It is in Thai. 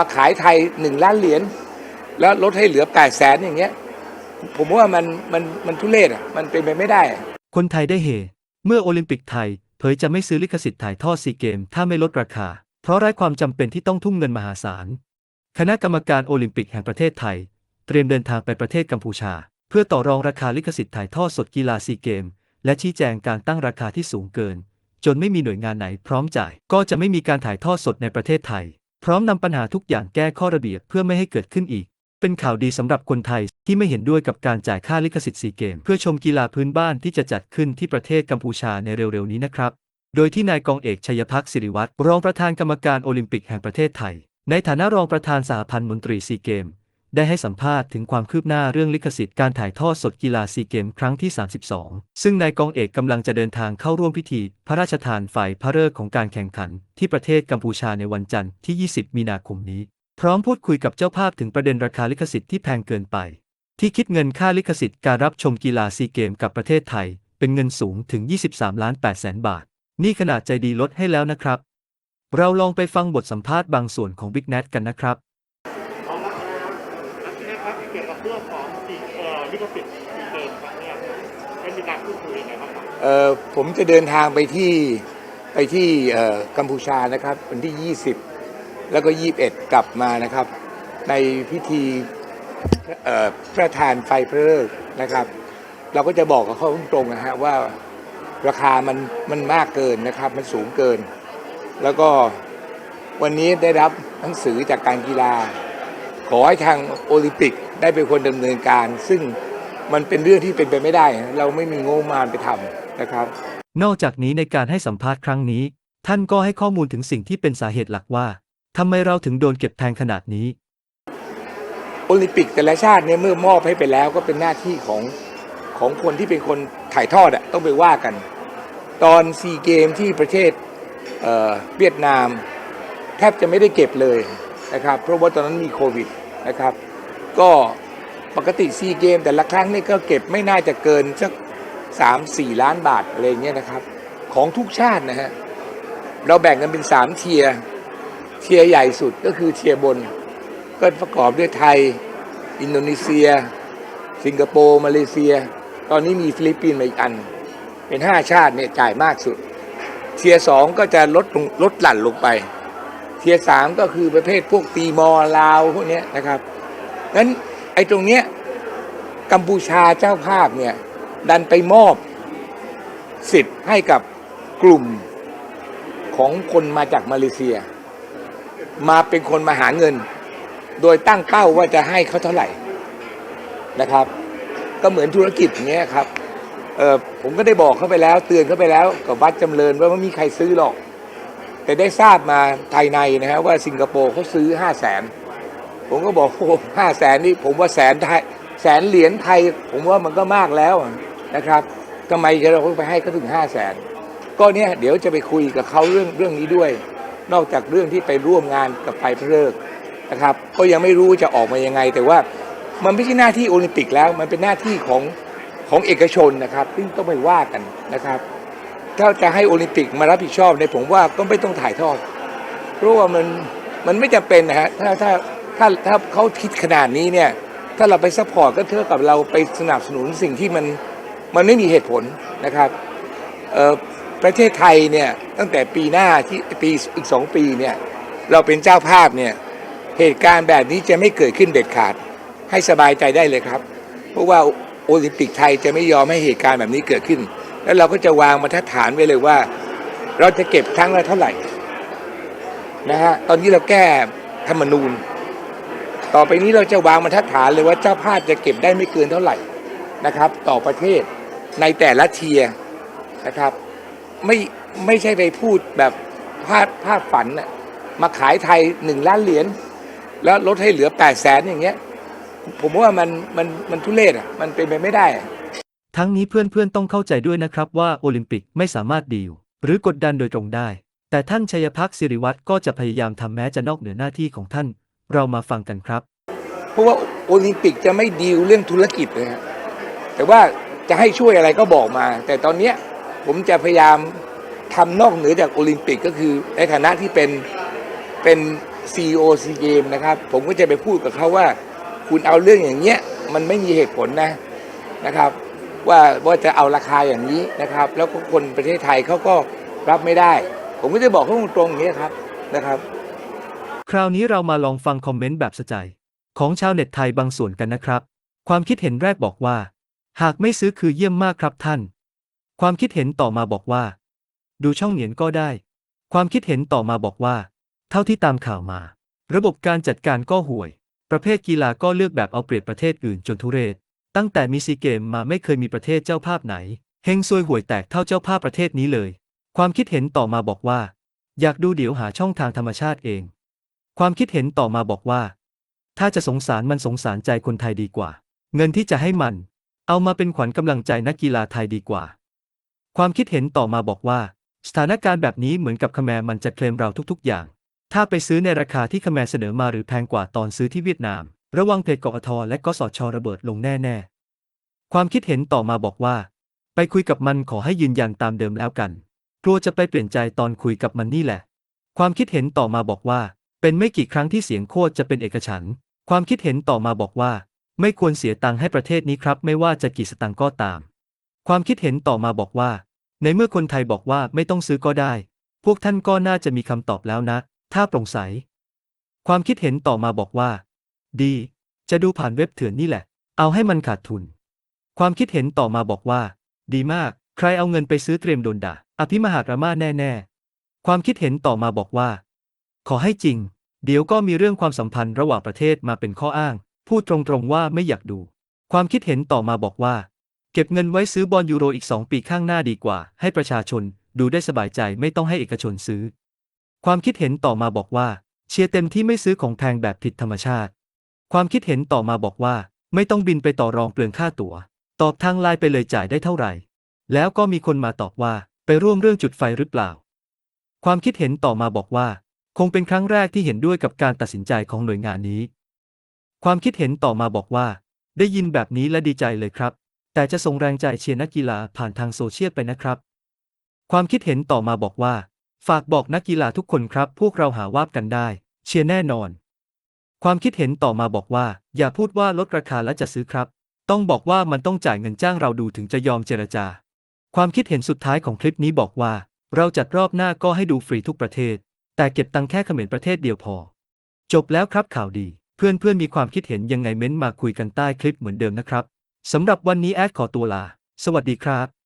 มาขายไทยหนึ่งล้านเหรียญแล้วลดให้เหลือแปดแสนอย่างเงี้ย ผมว่ามันมันมันทุเรศอะมันเป็นไปไม่ได้อะคนไทยได้เฮ เมื่อโอลิมปิกไทย เผยจะไม่ซื้อลิขสิทธิ์ถ่ายทอดซีเกม ถ้าไม่ลดราคา เพราะไร้ความจำเป็นที่ต้องทุ่มเงินมหาศาล คณะกรรมการโอลิมปิกแห่งประเทศไทย เตรียมเดินทางไปประเทศกัมพูชา เพื่อต่อรองราคาลิขสิทธิ์ถ่ายทอดสดกีฬาซีเกม และชี้แจงการตั้งราคาที่สูงเกิน จนไม่มีหน่วยงานไหนพร้อมจ่าย ก็จะไม่มีการถ่ายทอดสดในประเทศไทย พร้อมนำปัญหาทุกอย่างแก้ข้อระเบียบเพื่อไม่ให้เกิดขึ้นอีก เป็นข่าวดีสำหรับคนไทยที่ไม่เห็นด้วยกับการจ่ายค่าลิขสิทธิ์ซีเกม เพื่อชมกีฬาพื้นบ้านที่จะจัดขึ้นที่ประเทศกัมพูชาในเร็วๆ นี้นะครับ โดยที่นายกองเอกชัยพักศิริวัตรรองประธานกรรมการโอลิมปิกแห่งประเทศไทย ในฐานะรองประธานสหพันธ์มนตรีซีเกม ได้ให้สัมภาษณ์ถึงความคืบหน้าเรื่องลิขสิทธิ์การถ่ายทอดสดกีฬาซีเกมครั้งที่ 32 ซึ่งนายกองเอกกำลังจะเดินทางเข้าร่วมพิธี พระราชทานฝ่ายพระฤกษ์ของการแข่งขัน ที่ประเทศกัมพูชาในวันจันทร์ที่ 20 มีนาคมนี้ พร้อมพูดคุยกับเจ้าภาพถึงประเด็นราคาลิขสิทธิ์ที่แพงเกินไป ที่คิดเงินค่าลิขสิทธิ์การรับชมกีฬาซีเกมกับประเทศไทย เป็นเงินสูงถึง 23 ล้าน8แสนบาท นี่ขนาดใจดีลดให้แล้วนะครับ เราลองไปฟังบทสัมภาษณ์บางส่วนของบิ๊กแนทกันนะครับ ผมจะเดินทางไปที่ไปที่กัมพูชานะครับ วันที่ 20 แล้วก็ 21 กลับมานะครับ ในพิธีเอ่อพระทานไฟพระเลิกษ์นะครับ เราก็จะบอกกับเขาตรงๆนะฮะว่าราคามันมันมากเกินนะครับ มันสูงเกิน แล้วก็วันนี้ได้รับหนังสือจากการกีฬา ขอให้ทางโอลิมปิกได้เป็นคนดำเนินการ ซึ่งมันเป็นเรื่องที่เป็นไปไม่ได้ เราไม่มีงบประมาณไปทำ นะครับ นอกจากนี้ในการให้สัมภาษณ์ครั้งนี้ ท่านก็ให้ข้อมูลถึงสิ่งที่เป็นสาเหตุหลักว่าทำไมเราถึงโดนเก็บแพงขนาดนี้ โอลิมปิกแต่ละชาติเนี่ยเมื่อมอบให้ไปแล้วก็เป็นหน้าที่ของของคนที่เป็นคนถ่ายทอดอะต้องไปว่ากัน ตอนซีเกมที่ประเทศเอ่อเวียดนาม แทบจะไม่ได้เก็บเลยนะครับ เพราะว่าตอนนั้นมีโควิดนะครับ ก็ปกติซีเกมแต่ละครั้งนี่ก็เก็บไม่น่าจะเกินสัก สามสี่ล้านบาทอะไรเงี้ยนะครับ ของทุกชาตินะฮะเราแบ่งกันเป็นสามเทียร์เทียร์ใหญ่สุดก็คือเทียร์บน ก็ประกอบด้วยไทย อินโดนีเซีย สิงคโปร์มาเลเซีย ตอนนี้มีฟิลิปปินส์มาอีกอัน เป็นห้าชาติเนี่ยจ่ายมากสุด เทียร์สองก็จะลดลงลดหลั่นลงไป เทียร์สามก็คือประเภทพวกตีมอร์ลาวพวกเนี้ยนะครับงั้นไอ้ตรงเนี้ยกัมพูชาเจ้าภาพเนี่ย ดันไปมอบสิทธิ์ให้กับกลุ่มของคนมาจากมาเลเซีย มาเป็นคนมาหาเงิน โดยตั้งเป้าว่าจะให้เขาเท่าไหร่นะครับ ก็เหมือนธุรกิจอย่างเงี้ยครับเออผมก็ได้บอกเขาไปแล้ว เตือนเขาไปแล้วกับวัดจำเริญว่าไม่มีใครซื้อหรอก แต่ได้ทราบมาภายในนะฮะว่าสิงคโปร์เขาซื้อห้าแสนผมก็บอกโอ้ห้าแสนนี่ผมว่าแสนไทยแสนเหรียญไทย ผมว่ามันก็มากแล้ว นะครับทำไมจะเราไปให้เขาถึงห้าแสนก็เนี่ยเดี๋ยวจะไปคุยกับเขาเรื่องเรื่องนี้ด้วย นอกจากเรื่องที่ไปร่วมงานกับไฟพระเลิกนะครับ ก็ยังไม่รู้จะออกมายังไง แต่ว่ามันไม่ใช่หน้าที่โอลิมปิกแล้ว มันเป็นหน้าที่ของของเอกชนนะครับซึ่งต้องไปว่ากันนะครับ ถ้าจะให้โอลิมปิกมารับผิดชอบในผมว่าก็ไม่ต้องถ่ายทอดเพราะว่ามันมันไม่จำเป็นนะฮะถ้าถ้าถ้าถ้าเขาคิดขนาดนี้เนี่ยถ้าเราไปซัพพอร์ตก็เท่ากับเราไปสนับสนุนสิ่งที่มัน มันไม่มีเหตุผลนะครับเอ่อประเทศไทยเนี่ยตั้งแต่ปีหน้าที่ปีอีกสองปีเนี่ยเราเป็นเจ้าภาพเนี่ยเหตุการณ์แบบนี้จะไม่เกิดขึ้นเด็ดขาดให้สบายใจได้เลยครับ เพราะว่าโอลิมปิกไทยจะไม่ยอมให้เหตุการณ์แบบนี้เกิดขึ้น แล้วเราก็จะวางมาตรฐานไว้เลยว่า เราจะเก็บครั้งละเท่าไหร่นะฮะตอนนี้เราแก้ธรรมนูญ ต่อไปนี้เราจะวางมาตรฐานเลยว่าเจ้าภาพจะเก็บได้ไม่เกินเท่าไหร่นะครับ ต่อประเทศ ในแต่ละเทียร์นะครับ ไม่ไม่ใช่ไปพูดแบบพลาดพลาดฝันน่ะมาขายไทยหนึ่งล้านเหรียญแล้วลดให้เหลือแปดแสนอย่างเงี้ย ผมว่ามันมันมันทุเรศอะ มันเป็นไปไม่ได้อะ ทั้งนี้เพื่อนๆต้องเข้าใจด้วยนะครับว่าโอลิมปิกไม่สามารถดีลหรือกดดันโดยตรงได้ แต่ท่านชัยพักษ์สิริวัตรก็จะพยายามทำแม้จะนอกเหนือหน้าที่ของท่าน เรามาฟังกันครับ เพราะว่าโอลิมปิกจะไม่ดีลเรื่องธุรกิจเลยฮะแต่ว่า จะให้ช่วยอะไรก็บอกมา แต่ตอนเนี้ยผมจะพยายามทำนอกเหนือจากโอลิมปิกก็คือในฐานะที่เป็นเป็น CEO ซีเกมนะครับ ผมก็จะไปพูดกับเขาว่า คุณเอาเรื่องอย่างเงี้ยมันไม่มีเหตุผลนะนะครับ ว่าว่าจะเอาราคาอย่างนี้นะครับ แล้วก็คนประเทศไทยเขาก็รับไม่ได้ ผมก็จะบอกเขาตรงๆอย่างนี้ครับนะครับ คราวนี้เรามาลองฟังคอมเมนต์แบบสะใจ ของชาวเน็ตไทยบางส่วนกันนะครับ ความคิดเห็นแรกบอกว่า หากไม่ซื้อคือเยี่ยมมากครับท่าน ความคิดเห็นต่อมาบอกว่า ดูช่องเหนียนก็ได้ ความคิดเห็นต่อมาบอกว่า เท่าที่ตามข่าวมา ระบบการจัดการก็ห่วย ประเภทกีฬาก็เลือกแบบเอาเปรียบประเทศอื่นจนทุเรศ ตั้งแต่มีซีเกมมาไม่เคยมีประเทศเจ้าภาพไหนเฮงซวยห่วยแตกเท่าเจ้าภาพประเทศนี้เลย ความคิดเห็นต่อมาบอกว่า อยากดูเดี๋ยวหาช่องทางธรรมชาติเอง ความคิดเห็นต่อมาบอกว่า ถ้าจะสงสารมันสงสารใจคนไทยดีกว่า เงินที่จะให้มัน เอามาเป็นขวัญกำลังใจนักกีฬาไทยดีกว่า ความคิดเห็นต่อมาบอกว่า สถานการณ์แบบนี้เหมือนกับคแมมันจะเคลมเราทุกๆ อย่าง ถ้าไปซื้อในราคาที่คแมเสนอมาหรือแพงกว่าตอนซื้อที่เวียดนาม ระวังเพจกอทและกสชระเบิดลงแน่ๆ ความคิดเห็นต่อมาบอกว่า ไปคุยกับมันขอให้ยืนยันตามเดิมแล้วกัน กลัวจะไปเปลี่ยนใจตอนคุยกับมันนี่แหละ ความคิดเห็นต่อมาบอกว่า เป็นไม่กี่ครั้งที่เสียงโคตรจะเป็นเอกฉันความคิดเห็นต่อมาบอกว่า ไม่ควรเสียตังค์ให้ประเทศนี้ครับ ไม่ว่าจะกี่สตังค์ก็ตาม ความคิดเห็นต่อมาบอกว่า ในเมื่อคนไทยบอกว่าไม่ต้องซื้อก็ได้ พวกท่านก็น่าจะมีคำตอบแล้วนะ ถ้าโปร่งใส ความคิดเห็นต่อมาบอกว่า ดี จะดูผ่านเว็บเถื่อนนี่แหละ เอาให้มันขาดทุน ความคิดเห็นต่อมาบอกว่า ดีมาก ใครเอาเงินไปซื้อเตรียมโดนด่าอภิมหากรามาแน่ๆ ความคิดเห็นต่อมาบอกว่า ขอให้จริง เดี๋ยวก็มีเรื่องความสัมพันธ์ระหว่างประเทศมาเป็นข้ออ้าง พูดตรงๆว่าไม่อยากดู ความคิดเห็นต่อมาบอกว่า เก็บเงินไว้ซื้อบอลยูโรอีก 2 ปีข้างหน้าดีกว่า ให้ประชาชนดูได้สบายใจไม่ต้องให้เอกชนซื้อ ความคิดเห็นต่อมาบอกว่า เชียร์เต็มที่ไม่ซื้อของแพงแบบผิดธรรมชาติ ความคิดเห็นต่อมาบอกว่า ไม่ต้องบินไปต่อรองเปลืองค่าตั๋ว ตอบทางไลน์ไปเลยจ่ายได้เท่าไหร่ แล้วก็มีคนมาตอบว่าไปร่วมเรื่องจุดไฟหรือเปล่า ความคิดเห็นต่อมาบอกว่า คงเป็นครั้งแรกที่เห็นด้วยกับการตัดสินใจของหน่วยงานนี้ ความคิดเห็นต่อมาบอกว่า ได้ยินแบบนี้และดีใจเลยครับ แต่จะส่งแรงใจเชียร์นักกีฬาผ่านทางโซเชียลไปนะครับ ความคิดเห็นต่อมาบอกว่า ฝากบอกนักกีฬาทุกคนครับ พวกเราหาวาบกันได้ เชียร์แน่นอน ความคิดเห็นต่อมาบอกว่า อย่าพูดว่าลดราคาและจะซื้อครับ ต้องบอกว่ามันต้องจ่ายเงินจ้างเราดูถึงจะยอมเจรจา ความคิดเห็นสุดท้ายของคลิปนี้บอกว่า เราจัดรอบหน้าก็ให้ดูฟรีทุกประเทศ แต่เก็บตังค์แค่เขมรประเทศเดียวพอ จบแล้วครับข่าวดี เพื่อนๆมีความคิดเห็นยังไงเม้นมาคุยกันใต้คลิปเหมือนเดิมนะครับสำหรับวันนี้แอดขอตัวลา สวัสดีครับ